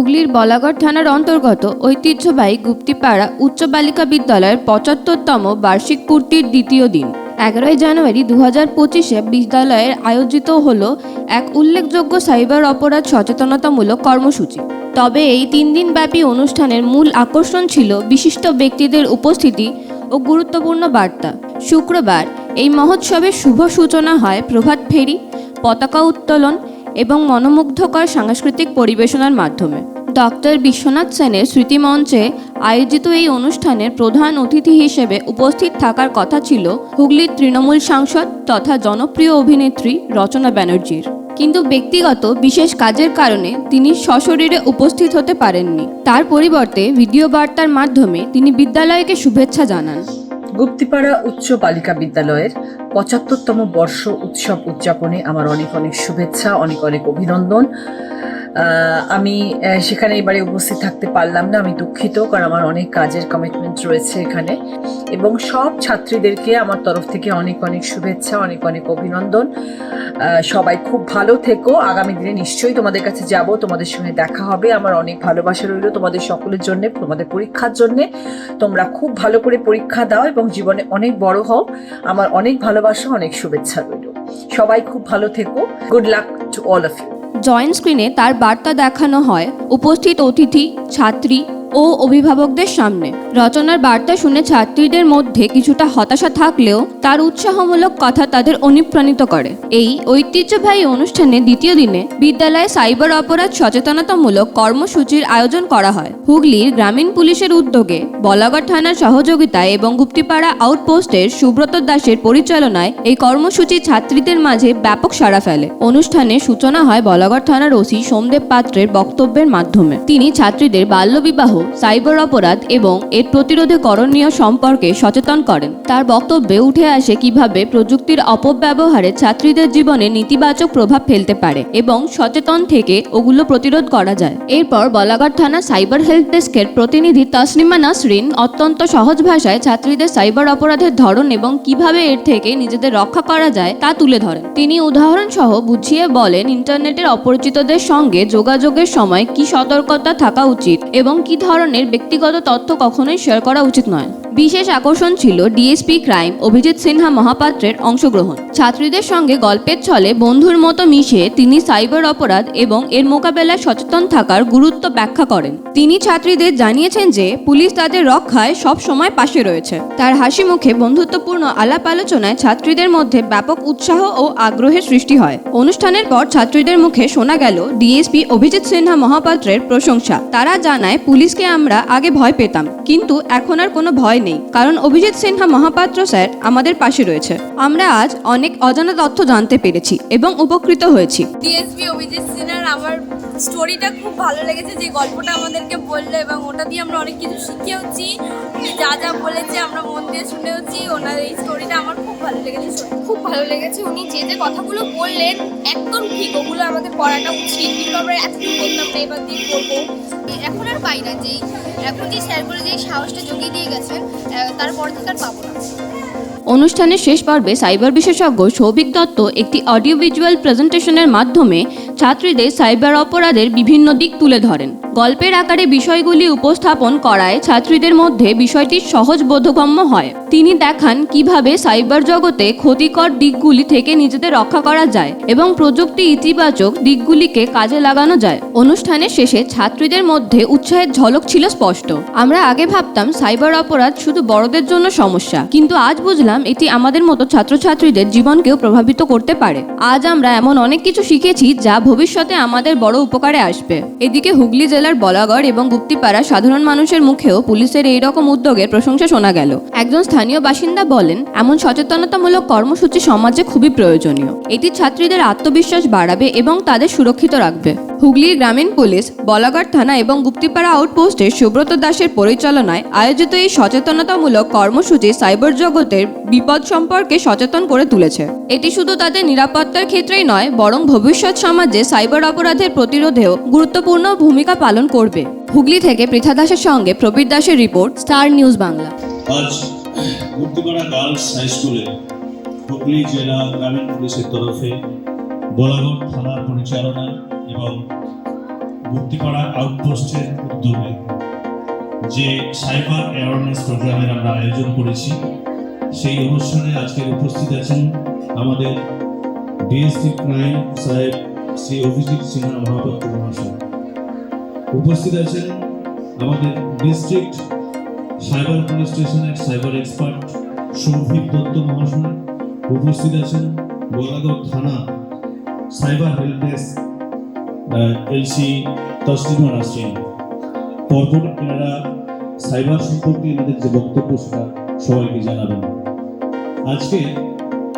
হুগলির বলাগড় থানার অন্তর্গত ঐতিহ্যবাহী গুপ্তিপাড়া উচ্চ বালিকা বিদ্যালয়ের পঁচাত্তরতম বার্ষিক পূর্তির দ্বিতীয় দিন। এগারোই জানুয়ারি দু হাজার পঁচিশে বিদ্যালয়ের আয়োজিত হলো এক উল্লেখযোগ্য সাইবার অপরাধ সচেতনতামূলক কর্মসূচি। তবে এই তিন দিনব্যাপী অনুষ্ঠানের মূল আকর্ষণ ছিল বিশিষ্ট ব্যক্তিদের উপস্থিতি ও গুরুত্বপূর্ণ বার্তা। শুক্রবার এই মহোৎসবের শুভ সূচনা হয় প্রভাত ফেরি পতাকা উত্তোলন এবং মনোমুগ্ধকর সাংস্কৃতিক পরিবেশনার মাধ্যমে। ডক্টর বিশ্বনাথ সেনের স্মৃতিমঞ্চে আয়োজিত এই অনুষ্ঠানের প্রধান অতিথি হিসেবে উপস্থিত থাকার কথা ছিল হুগলির তৃণমূল সাংসদ তথা জনপ্রিয় অভিনেত্রী রচনা ব্যানার্জির। কিন্তু ব্যক্তিগত বিশেষ কাজের কারণে তিনি সশরীরে উপস্থিত হতে পারেননি। তার পরিবর্তে ভিডিও বার্তার মাধ্যমে তিনি বিদ্যালয়কে শুভেচ্ছা জানান। গুপ্তিপাড়া উচ্চ বালিকা বিদ্যালয়ের পঁচাত্তরতম বর্ষ উৎসব উদযাপনে আমার অনেক অনেক শুভেচ্ছা, অনেক অনেক অভিনন্দন। আমি সেখানে এবারে উপস্থিত থাকতে পারলাম না, আমি দুঃখিত, কারণ আমার অনেক কাজের কমিটমেন্ট রয়েছে এখানে। এবং সব ছাত্রীদেরকে আমার তরফ থেকে অনেক অনেক শুভেচ্ছা, অনেক অনেক অভিনন্দন। সবাই খুব ভালো থেকো, আগামী দিনে নিশ্চয়ই তোমাদের কাছে যাব, তোমাদের সঙ্গে দেখা হবে, আমার অনেক ভালোবাসা রইল তোমাদের সকলের জন্য, তোমাদের পরীক্ষার জন্যে। তোমরা খুব ভালো করে পরীক্ষা দাও এবং জীবনে অনেক বড় হও, আমার অনেক ভালোবাসা, অনেক শুভেচ্ছা রইল। সবাই খুব ভালো থেকো good luck to all of you joint স্ক্রিনে তার বার্তা দেখানো হয়। উপস্থিত অতিথি ছাত্রী ও অভিভাবকদের সামনে। রচনার বার্তা শুনে ছাত্রীদের মধ্যে কিছুটা হতাশা থাকলেও তার উৎসাহমূলক কথা তাদের অনুপ্রাণিত করে। এই ঐতিহ্যবাহী অনুষ্ঠানে দ্বিতীয় দিনে বিদ্যালয়ে সাইবার অপরাধ সচেতনতামূলক কর্মসূচির আয়োজন করা হয়। হুগলির গ্রামীণ পুলিশের উদ্যোগে বলাগড় থানার সহযোগিতায় এবং গুপ্তিপাড়া আউটপোস্টের সুব্রত দাসের পরিচালনায় এই কর্মসূচি ছাত্রীদের মাঝে ব্যাপক সাড়া ফেলে। অনুষ্ঠানে সূচনা হয় বলাগড় থানার ওসি সোমদেব পাত্রের বক্তব্যের মাধ্যমে। তিনি ছাত্রীদের বাল্যবিবাহ সাইবার অপরাধ এবং এর প্রতিরোধে করণীয় সম্পর্কে সচেতন করেন। তার বক্তব্যে উঠে আসে কীভাবে প্রযুক্তির অপব্যবহারে ছাত্রীদের জীবনে নেতিবাচক প্রভাব ফেলতে পারে এবং সচেতন থেকে ওগুলো প্রতিরোধ করা যায়। এরপর বলাগড় থানা সাইবার হেল্প ডেস্কের প্রতিনিধি তসলিমা নাসরিন অত্যন্ত সহজ ভাষায় ছাত্রীদের সাইবার অপরাধের ধরন এবং কীভাবে এর থেকে নিজেদের রক্ষা করা যায় তা তুলে ধরেন। তিনি উদাহরণ সহ বুঝিয়ে বলেন, ইন্টারনেটের অপরিচিতদের সঙ্গে যোগাযোগের সময় কি সতর্কতা থাকা উচিত এবং কি ধরনের ব্যক্তিগত তথ্য কখনোই শেয়ার করা উচিত নয়। বিশেষ আকর্ষণ ছিল ডিএসপি ক্রাইম, অভিজিৎ সিনহা মহাপাত্রের অংশগ্রহণ। ছাত্রীদের সঙ্গে গল্পের ছলে বন্ধুর মতো মিশে তিনি সাইবার অপরাধ এবং এর মোকাবেলায় সচেতন থাকার গুরুত্ব ব্যাখ্যা করেন। তিনি ছাত্রীদের জানিয়েছেন যে, পুলিশ তাদের রক্ষায় সব সময় পাশে রয়েছে। তার হাসি মুখে বন্ধুত্বপূর্ণ আলাপ আলোচনায় ছাত্রীদের মধ্যে ব্যাপক উৎসাহ ও আগ্রহের সৃষ্টি হয়। অনুষ্ঠানের পর ছাত্রীদের মুখে শোনা গেল ডিএসপি অভিজিৎ সিনহা মহাপাত্রের প্রশংসা। তারা জানায়, পুলিশকে আমরা আগে ভয় পেতাম, কিন্তু এখন আর কোনো ভয় নেই। কারণ অভিজিৎ সিনহা মহাপাত্র স্যার আমাদের পাশে রয়েছে। আমরা আজ অনেক অজানা তথ্য জানতে পেরেছি এবং উপকৃত হয়েছি। ডিএসপি অভিজিৎ সিনহার আমার স্টোরিটা খুব ভালো লেগেছে, যে গল্পটা আমাদেরকে বলল এবং ওটা দিয়ে আমরা অনেক কিছু শিখেওছি। যা যা বলেছে আমরা মন দিয়ে শুনেওছি, ওনার এই স্টোরিটা আমার খুব ভালো লেগেছে খুব ভালো লেগেছে। উনি যে যে কথাগুলো বললেন, একদম ঠিক ওগুলো আমাদের পড়াটা উচিত। কিন্তু আমরা এতদিন বলতাম না, এবার দিয়ে করব এখন আর পাই না, যেই, এখন যে স্যারগুলো যে সাহসটা জগিয়ে দিয়ে গেছেন তারপর থেকে আর পাবো না। অনুষ্ঠানের শেষ পর্বে সাইবার বিশেষজ্ঞ সৌভিক দত্ত একটি অডিও ভিজুয়াল প্রেজেন্টেশনের মাধ্যমে ছাত্রীদের সাইবার অপরাধের বিভিন্ন দিক তুলে ধরেন। গল্পের আকারে বিষয়গুলি উপস্থাপন করায় ছাত্রীদের মধ্যে বিষয়টি সহজ বোধগম্য হয়। তিনি দেখান কীভাবে সাইবার জগতে ক্ষতিকর দিকগুলি থেকে নিজেদের রক্ষা করা যায় এবং প্রযুক্তি ইতিবাচক দিকগুলিকে কাজে লাগানো যায়। অনুষ্ঠানের শেষে ছাত্রীদের মধ্যে উৎসাহের ঝলক ছিল স্পষ্ট। আমরা আগে ভাবতাম সাইবার অপরাধ শুধু বড়দের জন্য সমস্যা, কিন্তু আজ বুঝলাম এটি আমাদের মতো ছাত্রছাত্রীদের জীবনকেও প্রভাবিত করতে পারে। আজ আমরা এমন অনেক কিছু শিখেছি যা ভবিষ্যতে আমাদের বড় উপকারে আসবে। এদিকে হুগলি জেলার বলাগড় এবং গুপ্তিপাড়া সাধারণ মানুষের মুখেও পুলিশের এই রকম উদ্যোগের প্রশংসা শোনা গেল। একজন স্থানীয় বাসিন্দা বলেন, এমন সচেতনতামূলক কর্মসূচি সমাজে খুবই প্রয়োজনীয়। এটি ছাত্রীদের আত্মবিশ্বাস বাড়াবে এবং তাদের সুরক্ষিত রাখবে। হুগলির গ্রামীণ পুলিশ, বলাগড় থানা এবং গুপ্তিপাড়া আউটপোস্টের সুব্রত দাসের পরিচালনায় আয়োজিত এই সচেতনতামূলক কর্মসূচি সাইবার জগতের বিপদ সম্পর্কে সচেতন করে তুলেছে। এটি শুধু তাদের নিরাপত্তার ক্ষেত্রেই নয়, বরং ভবিষ্যৎ সমাজে সাইবার অপরাধের প্রতিরোধেও গুরুত্বপূর্ণ ভূমিকা পালন করবে। হুগলি থেকে পৃথা দাসের সঙ্গে প্রবীর দাসের report, star news Bangla. Girls high স্কুলে হুগলি জেলা গ্রামীণ পুলিশের তরফে বলাগড় থানার পরিচালনায় এবং মুক্তিপাড়া আউটপোস্টের উদ্যোগে যে সাইবার অ্যাওয়ারনেস প্রোগ্রামের আমরা আয়োজন করেছি, সেই অনুষ্ঠানে আজকের উপস্থিত আছেন আমাদের ডিএসপি ক্রাইম সাহেব শ্রী অভিজিৎ সিনহা মহাপাত্র মহাশয়। উপস্থিত আছেন আমাদের ডিস্ট্রিক্ট সাইবার পুলিশ স্টেশনের সাইবার এক্সপার্ট সৌভিক দত্ত মহাশয়। উপস্থিত আছেন বলাগড় থানা cyber help desk LC Taslima Nasrin পরপর এনারা সাইবার সম্পর্কে এনাদের যে বক্তব্য, সেটা সবাইকে জানাবেন। আজকে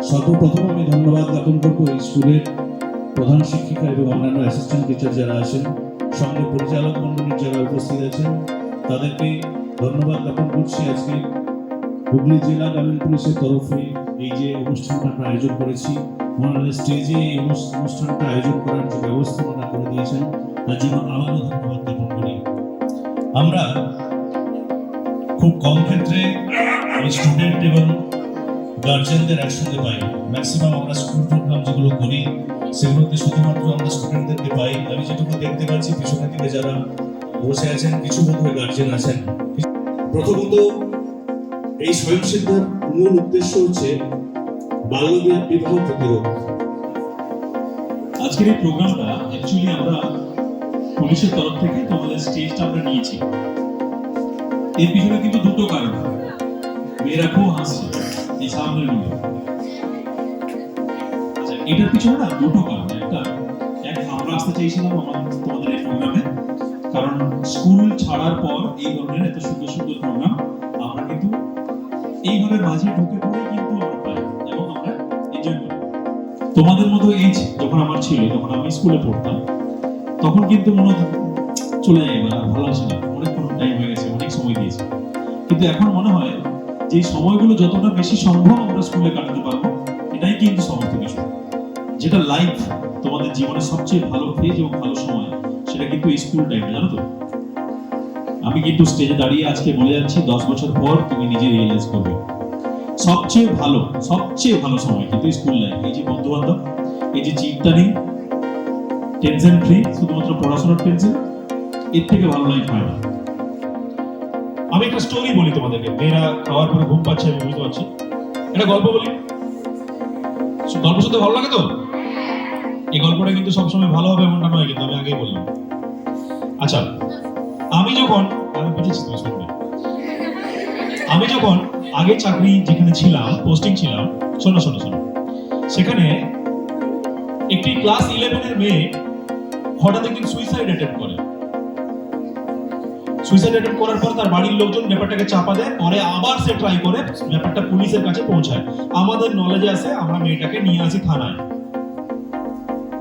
সর্বপ্রথম আমি ধন্যবাদ জ্ঞাপন করব এই স্কুলের প্রধান শিক্ষিকা এবং অন্যান্য অ্যাসিস্ট্যান্ট টিচার যারা আছেন, সঙ্গে পরিচালক মণ্ডলীর যারা উপস্থিত আছেন, তাদেরকে ধন্যবাদ জ্ঞাপন করছি আজকে। হুগলি জেলা গ্রামীণ পুলিশের তরফে এই যে অনুষ্ঠানটা আমরা আয়োজন করেছি ওনারা স্টেজে এই অনুষ- অনুষ্ঠানটা আয়োজন করার যে ব্যবস্থা ওনারা করে দিয়েছেন, তার জন্য আবারও ধন্যবাদ জ্ঞাপন করি। আমরা খুব কম ক্ষেত্রে স্টুডেন্ট এবং গার্জেনদের একসঙ্গে পাই। ম্যাক্সিমাম আমরা স্কুল প্রোগ্রাম যেগুলো করি, সেগুলোতে শুধুমাত্র আমরা স্টুডেন্টদেরকে পাই। আমি যেটুকু দেখতে পাচ্ছি, পিছনের দিকে যারা বসে আছেন, কিছু বোধহয় গার্জেন আছেন। প্রথমত এই স্বয়ংসিদ্ধার মূল উদ্দেশ্য হচ্ছে বাল্য বিবাহ প্রতিরোধ। আজকের এই প্রোগ্রামটা অ্যাকচুয়ালি আমরা পুলিশের তরফ থেকে তোমাদের স্টেজটা আমরা নিয়েছি। এর পিছনে কিন্তু দুটো কারণ। মেয়েরা খুব হাসছে, এই সামনেরগুলো আচ্ছা এটার পিছনে না দুটো কারণ। একটা, এক, আমরা আসতে চাইছিলাম আমার তোমাদের এই প্রোগ্রামে কারণ স্কুল ছাড়ার পর এই ধরনের এত সুন্দর সুন্দর প্রোগ্রাম আমরা কিন্তু এইভাবে মাঝে ঢুকে তোমাদের মতো এজ যখন আমার ছিল, যখন আমি স্কুলে পড়তাম, তখন কিন্তু মনে চলে যায় এবার ভালো আছে না। অনেক টাইম হয়ে গেছে, অনেক সময় দিয়েছে। কিন্তু এখন মনে হয়, যে সময়গুলো যতটা বেশি সম্ভব আমরা স্কুলে কাটাতে পারব, এটাই কিন্তু সমস্ত কিছু যেটা লাইফ তোমাদের জীবনের সবচেয়ে ভালো ফেজ এবং ভালো সময়, সেটা কিন্তু স্কুল টাইম জানো তো? আমি কিন্তু স্টেজে দাঁড়িয়ে আজকে বলে যাচ্ছি, দশ বছর পর তুমি নিজে রিয়েলাইজ করবে। সবচেয়ে ভালো সবচেয়ে ভালো সময় কিন্তু স্কুল লাইফ এই যে বন্ধু বান্ধব এই যে চিন্তা নেই টেনশন ফ্রি শুধুমাত্র পড়াশোনার টেনশন এর থেকে ভালো লাইফ হয় না। আমি একটা স্টোরি বলি তোমাদেরকে, মেয়েরা খাওয়ার পরে ঘুম পাচ্ছে, আমি বুঝতে পারছি। একটা গল্প বলি। গল্প শুনতে ভালো লাগে তো? এই গল্পটা কিন্তু সবসময় ভালো হবে এমনটা নয়, কিন্তু আমি আগেই বললাম। আচ্ছা আমি যখন, আমি বুঝেছি তুমি শুনবে। আমি যখন আগে চাকরি যেখানে ছিলাম পোস্টিং ছিলাম, শোনো শোনো শোনো। সেখানে একটি ক্লাস ইলেভেনের মেয়ে হঠাৎ একদিন সুইসাইড অ্যাটেম্প করে। সুইসাইড অ্যাটেম্প করার পর তার বাড়ির লোকজন ব্যাপারটাকে চাপা দেয়, পরে আবার সে ট্রাই করে ব্যাপারটা পুলিশের কাছে পৌঁছায়। আমাদের নলেজে আসে আমরা মেয়েটাকে নিয়ে আসি থানায়।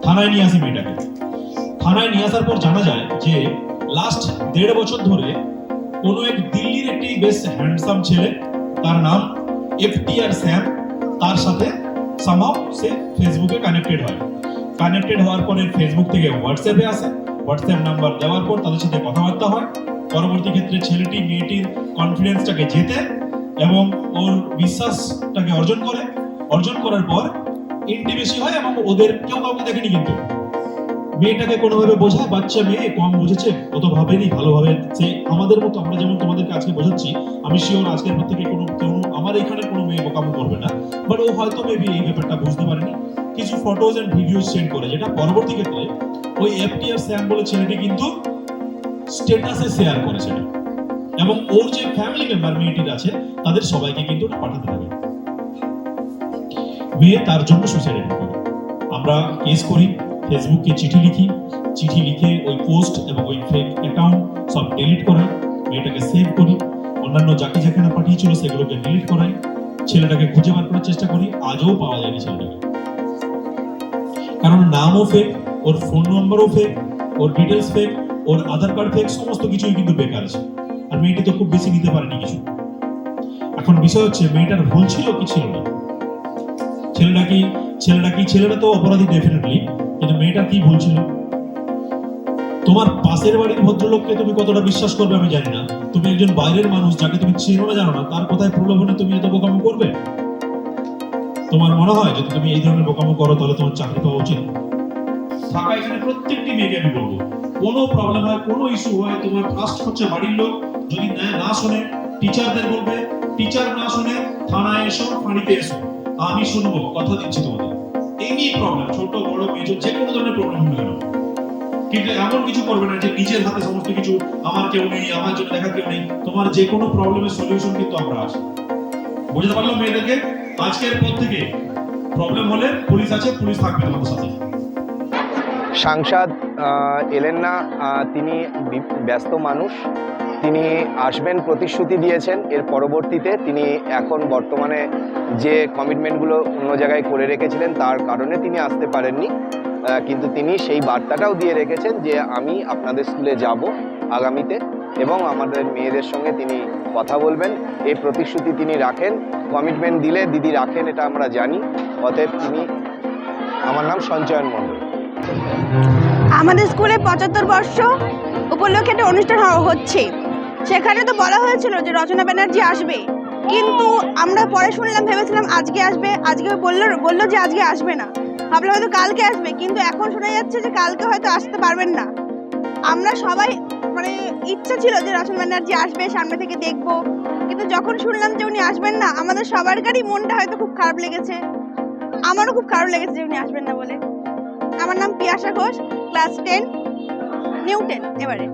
থানায় নিয়ে আসি মেয়েটাকে। থানায় নিয়ে আসার পর জানা যায় যে লাস্ট দেড় বছর ধরে কোনো এক দিল্লির একটি বেশ হ্যান্ডসাম ছেলে, তার নাম এফটিআর স্যাম, তার সাথে সামাও সে ফেসবুকে কানেক্টেড হয়। কানেক্টেড হওয়ার পরে ফেসবুক থেকে হোয়াটসঅ্যাপে আসে। হোয়াটসঅ্যাপ নাম্বার দেওয়ার পর তাদের সাথে কথাবার্তা হয়। পরবর্তী ক্ষেত্রে ছেলেটি মেয়েটির কনফিডেন্সটাকে জেতে এবং ওর বিশ্বাসটাকে অর্জন করে। অর্জন করার পর ইন্টিমেসি হয় এবং ওদের কেউ কাউকে দেখেনি কিন্তু। মেয়েটাকে কোনোভাবে বোঝায় বাচ্চা মেয়ে কম বুঝেছে, অত ভাবেনি ভালোভাবে সে আমাদের মতো, আমরা যেমন তোমাদেরকে আজকে বোঝাচ্ছি, আমি শিওর আজকের পর থেকে কোনো কেউ আমার এখানে কোনো মেয়ে বোকামো করবে না। বাট ও হয়তো মেবি এই ব্যাপারটা বুঝতে পারেনি। কিছু ফটোজ এন্ড ভিডিওস সেন্ড করে, যেটা পরবর্তী ক্ষেত্রে ওই এফটিআর স্যাম বলে ছেলেটি কিন্তু স্ট্যাটাসে শেয়ার করে সেটা। এবং ওর যে ফ্যামিলি মেম্বার মেয়েটির আছে, তাদের সবাইকে কিন্তু ওটা পাঠাতে হবে মেয়ে তার জন্য সুইসাইড করে আমরা কেস করি ফেসবুকে চিঠি লিখি। চিঠি লিখে ওই পোস্ট এবং ওই ফেক অ্যাকাউন্ট সব ডিলিট করাই, মেয়েটাকে সেভ করি। অন্যান্য যাকে যেখানে পাঠিয়েছিল সেগুলোকে ডিলিট করাই। ছেলেটাকে খুঁজে বার করার চেষ্টা করি, আজও পাওয়া যায়নি ছেলেটাকে। কারণ নামও ফেক ওর ফোন নম্বরও ফেক ওর ডিটেলস ফেক ওর আধার কার্ড ফেক সমস্ত কিছুই কিন্তু বেকার আছে। আর মেয়েটি তো খুব বেশি নিতে পারেনি কিছু। এখন বিষয় হচ্ছে, মেয়েটার ভুল ছিল কি ছিল না? ছেলেটা কি ছেলেটা কি, ছেলেটা তো অপরাধী ডেফিনেটলি কিন্তু মেয়েটার কি ভুল ছিল তোমার পাশের বাড়ির ভদ্রলোককে তুমি কতটা বিশ্বাস করবে আমি জানি না। তুমি একজন বাইরের মানুষ যাকে তুমি চেনো না জানো না, তার কোথায় প্রলোভনে তুমি এত বোকামো করবে? তোমার মনে হয় যদি তুমি এই ধরনের বোকামো করো, তাহলে তোমার চাকরি পাওয়া উচিত? এখানে প্রত্যেকটি মেয়েকে আমি বলব। কোনো প্রবলেম হয়, কোনো ইস্যু হয়, তোমার ফার্স্ট হচ্ছে বাড়ির লোক, যদি না শোনে টিচারদের বলবে টিচার না শুনে, থানায় এসো, ফাঁড়িতে এসো। আমি শুনব, কথা দিচ্ছি তোমাদের। এনি প্রবলেম ছোট, বড় মেজর যে কোনো ধরনের প্রবলেম হবে কেন কিন্তু এমন কিছু করবে না যে নিজের হাতে সমস্ত কিছু, আমার কেউ নেই, আমার জন্য দেখা কেউ নেই, তোমার যে কোনো প্রবলেমের সলিউশন কিন্তু আমরা আছি। বুঝতে পারলাম মেয়েদেরকে আজকের পর থেকে প্রবলেম হলে পুলিশ আছে পুলিশ থাকবে তোমাদের সাথে। সাংসদ এলেন না তিনি ব্যস্ত মানুষ। তিনি আসবেন, প্রতিশ্রুতি দিয়েছেন। এর পরবর্তীতে তিনি এখন বর্তমানে যে কমিটমেন্টগুলো অন্য জায়গায় করে রেখেছিলেন, তার কারণে তিনি আসতে পারেননি। কিন্তু তিনি সেই বার্তাটাও দিয়ে রেখেছেন যে, আমি আপনাদের স্কুলে যাব আগামীতে এবং আমাদের মেয়েদের সঙ্গে তিনি কথা বলবেন। এই প্রতিশ্রুতি তিনি রাখেন। কমিটমেন্ট দিলে দিদি রাখেন, এটা আমরা জানি। অতএব তিনি, আমার নাম সঞ্চয়ন মণ্ডল। আমাদের স্কুলে পঁচাত্তর বর্ষ উপলক্ষে একটা অনুষ্ঠান হচ্ছে। সেখানে তো বলা হয়েছিল যে রচনা ব্যানার্জি আসবে। কিন্তু আমরা পরে শুনলাম, ভেবেছিলাম আজকে আসবে, আজকে বলল বলল যে আজকে আসবে না। ভাবলাম হয়তো কালকে আসবে, কিন্তু এখন শোনা যাচ্ছে যে কালকে হয়তো আসতে পারবেন না। আমরা সবাই মানে ইচ্ছা ছিল যে রচনা ব্যানার্জি আসবে, সামনে থেকে দেখব। কিন্তু যখন শুনলাম যে উনি আসবেন না, আমাদের সবারকারই মনটা হয়তো খুব খারাপ লেগেছে। আমারও খুব খারাপ লেগেছে যে উনি আসবেন না বলে। আমার নাম Piyasa Ghosh, class ten, new ten, এবারে।